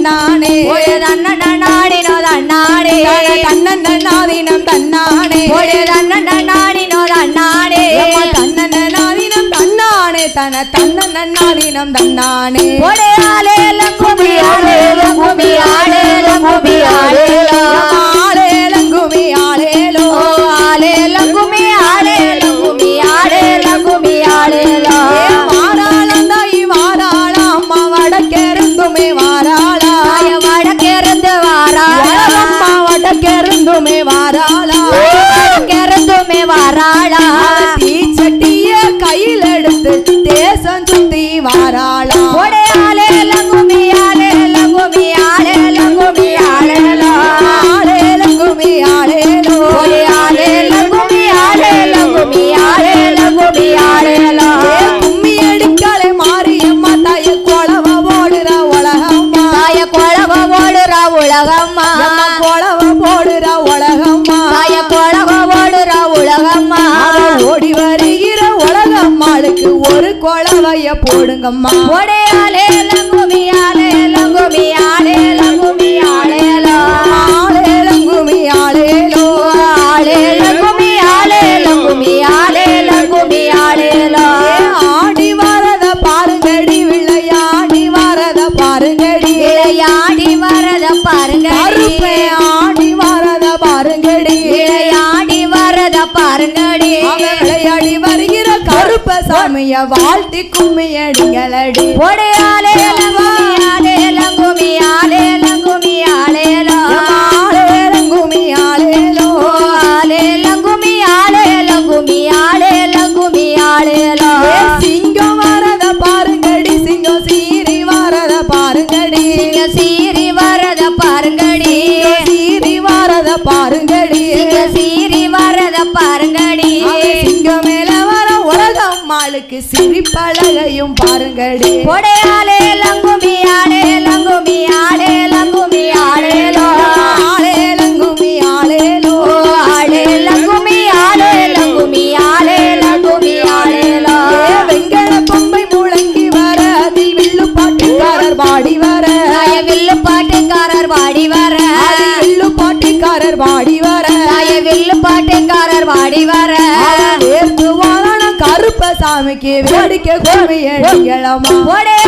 தன்னானே. ஒரு தன்னன. நாடினோ தன்னாடே தன்னன்ன நாதினம் தன்னானே ஒரு தன்னன. நாடினோ தன்னாடே அம்மா தன்னன்ன நாதினம் தன்னானே. தன தன்னன்ன நாதினம் தன்னானே ஒரே ஆளேலம் குமி ஆளேலம் குமி ஆளேலம் குமி ஆளேலம் ஆளேலம் குமி ஆளேலோ ஓ ஆளேலம் குமி வடக்கெருந்துமே வாராளா? வடக்கிருந்துமே வாராளா? தீச்சட்டிய கையில் எடுத்து தேசம் சுத்தி வாராளா? ஆளேலோ. ஒரே ஆளேலம் குமி ஆளேலம் குமி ஆளேலம் குமி ஆளேலம் ஏ கும்மி அடிக்காலே மாரியம்மா தாய கொலவ ஓடுற உலகம்மா. தாய குழவ ஓடுற உலகம்மா. கொலவைய போடுங்கம்மா. ஒடையாலே ஆளேலம் குமி ஆளேலம் சாமிய வாழ்த்தி கும்மியடிங்களடி ஒரே மாளுக்கு சிரிப்பழகையும் பாருங்கடி ஒரே ஆளேலம் குமி ஆளேலம் குமி ஆளேலம் குமி ஆளேலம் ஆளேலம் குமி ஆளேலோ. ஓ ஆளேலம் குமி ஆளேலம் குமி ஆளேலம் குமி ஏ ஆளேலம் வெங்கல பொம்மை முழங்கி வர அதில் வில்லு பாட்டுக்காரர் பாடி வர. வில்லு பாட்டுக்காரர் வாடி வர. அதில் வில்லு பாட்டுக்காரர் பாடி வர. வில்லு பாட்டுக்காரர் சாமிக்கு வேடிக்கை கும்மி அடிங்களமா ஒரே